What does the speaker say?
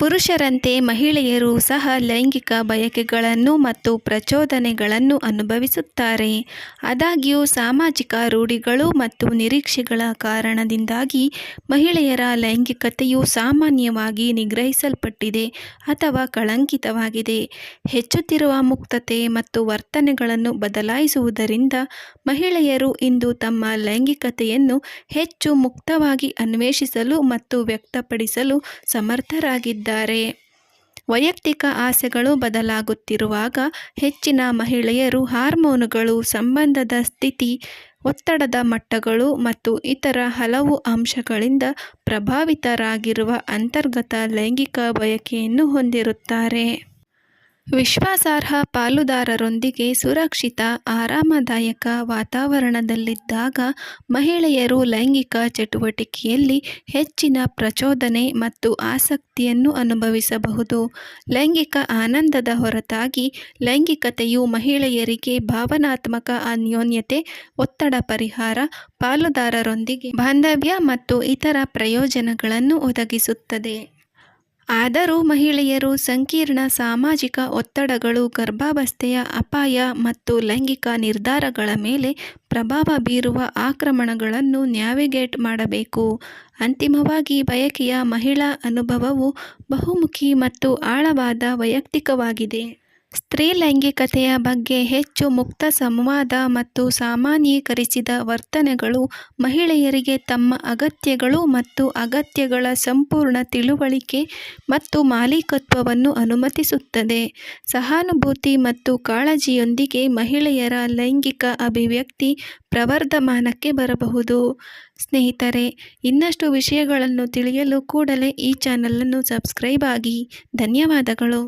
ಪುರುಷರಂತೆ ಮಹಿಳೆಯರು ಸಹ ಲೈಂಗಿಕ ಬಯಕೆಗಳನ್ನು ಮತ್ತು ಪ್ರಚೋದನೆಗಳನ್ನು ಅನುಭವಿಸುತ್ತಾರೆ ಆದಾಗ್ಯೂ ಸಾಮಾಜಿಕ ರೂಢಿಗಳು ಮತ್ತು ನಿರೀಕ್ಷೆಗಳ ಕಾರಣದಿಂದಾಗಿ ಮಹಿಳೆಯರ ಲೈಂಗಿಕತೆಯು ಸಾಮಾನ್ಯವಾಗಿ ನಿಗ್ರಹಿಸಲ್ಪಟ್ಟಿದೆ ಅಥವಾ ಕಳಂಕಿತವಾಗಿದೆ. ಹೆಚ್ಚುತ್ತಿರುವ ಮುಕ್ತತೆ ಮತ್ತು ವರ್ತನೆಗಳನ್ನು ಬದಲಾಯಿಸುವುದರಿಂದ ಮಹಿಳೆಯರು ಇಂದು ತಮ್ಮ ಲೈಂಗಿಕತೆಯನ್ನು ಹೆಚ್ಚು ಮುಕ್ತವಾಗಿ ಅನ್ವೇಷಿಸಲು ಮತ್ತು ವ್ಯಕ್ತಪಡಿಸಲು ಸಮರ್ಥರಾಗಿದ್ದಾರೆ. ವೈಯಕ್ತಿಕ ಆಸೆಗಳು ಬದಲಾಗುತ್ತಿರುವಾಗ ಹೆಚ್ಚಿನ ಮಹಿಳೆಯರು ಹಾರ್ಮೋನುಗಳು, ಸಂಬಂಧದ ಸ್ಥಿತಿ, ಒತ್ತಡದ ಮಟ್ಟಗಳು ಮತ್ತು ಇತರ ಹಲವು ಅಂಶಗಳಿಂದ ಪ್ರಭಾವಿತರಾಗಿರುವ ಅಂತರ್ಗತ ಲೈಂಗಿಕ ಬಯಕೆಯನ್ನು ಹೊಂದಿರುತ್ತಾರೆ. ವಿಶ್ವಾಸಾರ್ಹ ಪಾಲುದಾರರೊಂದಿಗೆ ಸುರಕ್ಷಿತ, ಆರಾಮದಾಯಕ ವಾತಾವರಣದಲ್ಲಿದ್ದಾಗ ಮಹಿಳೆಯರು ಲೈಂಗಿಕ ಚಟುವಟಿಕೆಯಲ್ಲಿ ಹೆಚ್ಚಿನ ಪ್ರಚೋದನೆ ಮತ್ತು ಆಸಕ್ತಿಯನ್ನು ಅನುಭವಿಸಬಹುದು. ಲೈಂಗಿಕ ಆನಂದದ ಹೊರತಾಗಿ ಲೈಂಗಿಕತೆಯು ಮಹಿಳೆಯರಿಗೆ ಭಾವನಾತ್ಮಕ ಅನ್ಯೋನ್ಯತೆ, ಒತ್ತಡ ಪರಿಹಾರ, ಪಾಲುದಾರರೊಂದಿಗೆ ಬಾಂಧವ್ಯ ಮತ್ತು ಇತರ ಪ್ರಯೋಜನಗಳನ್ನು ಒದಗಿಸುತ್ತದೆ. ಆದರೂ ಮಹಿಳೆಯರು ಸಂಕೀರ್ಣ ಸಾಮಾಜಿಕ ಒತ್ತಡಗಳು, ಗರ್ಭಾವಸ್ಥೆಯ ಅಪಾಯ ಮತ್ತು ಲೈಂಗಿಕ ನಿರ್ಧಾರಗಳ ಮೇಲೆ ಪ್ರಭಾವ ಬೀರುವ ಆಕ್ರಮಣಗಳನ್ನು ನ್ಯಾವಿಗೇಟ್ ಮಾಡಬೇಕು. ಅಂತಿಮವಾಗಿ ಬಯಕೆಯ ಮಹಿಳಾ ಅನುಭವವು ಬಹುಮುಖಿ ಮತ್ತು ಆಳವಾದ ವೈಯಕ್ತಿಕವಾಗಿದೆ. ಸ್ತ್ರೀ ಲೈಂಗಿಕತೆಯ ಬಗ್ಗೆ ಹೆಚ್ಚು ಮುಕ್ತ ಸಂವಾದ ಮತ್ತು ಸಾಮಾನ್ಯೀಕರಿಸಿದ ವರ್ತನೆಗಳು ಮಹಿಳೆಯರಿಗೆ ತಮ್ಮ ಅಗತ್ಯಗಳು ಮತ್ತು ಅಗತ್ಯಗಳ ಸಂಪೂರ್ಣ ತಿಳುವಳಿಕೆ ಮತ್ತು ಮಾಲೀಕತ್ವವನ್ನು ಅನುಮತಿಸುತ್ತದೆ. ಸಹಾನುಭೂತಿ ಮತ್ತು ಕಾಳಜಿಯೊಂದಿಗೆ ಮಹಿಳೆಯರ ಲೈಂಗಿಕ ಅಭಿವ್ಯಕ್ತಿ ಪ್ರವರ್ಧಮಾನಕ್ಕೆ ಬರಬಹುದು. ಸ್ನೇಹಿತರೆ, ಇನ್ನಷ್ಟು ವಿಷಯಗಳನ್ನು ತಿಳಿಯಲು ಕೂಡಲೇ ಈ ಚಾನಲನ್ನು ಸಬ್ಸ್ಕ್ರೈಬ್ ಆಗಿ. ಧನ್ಯವಾದಗಳು.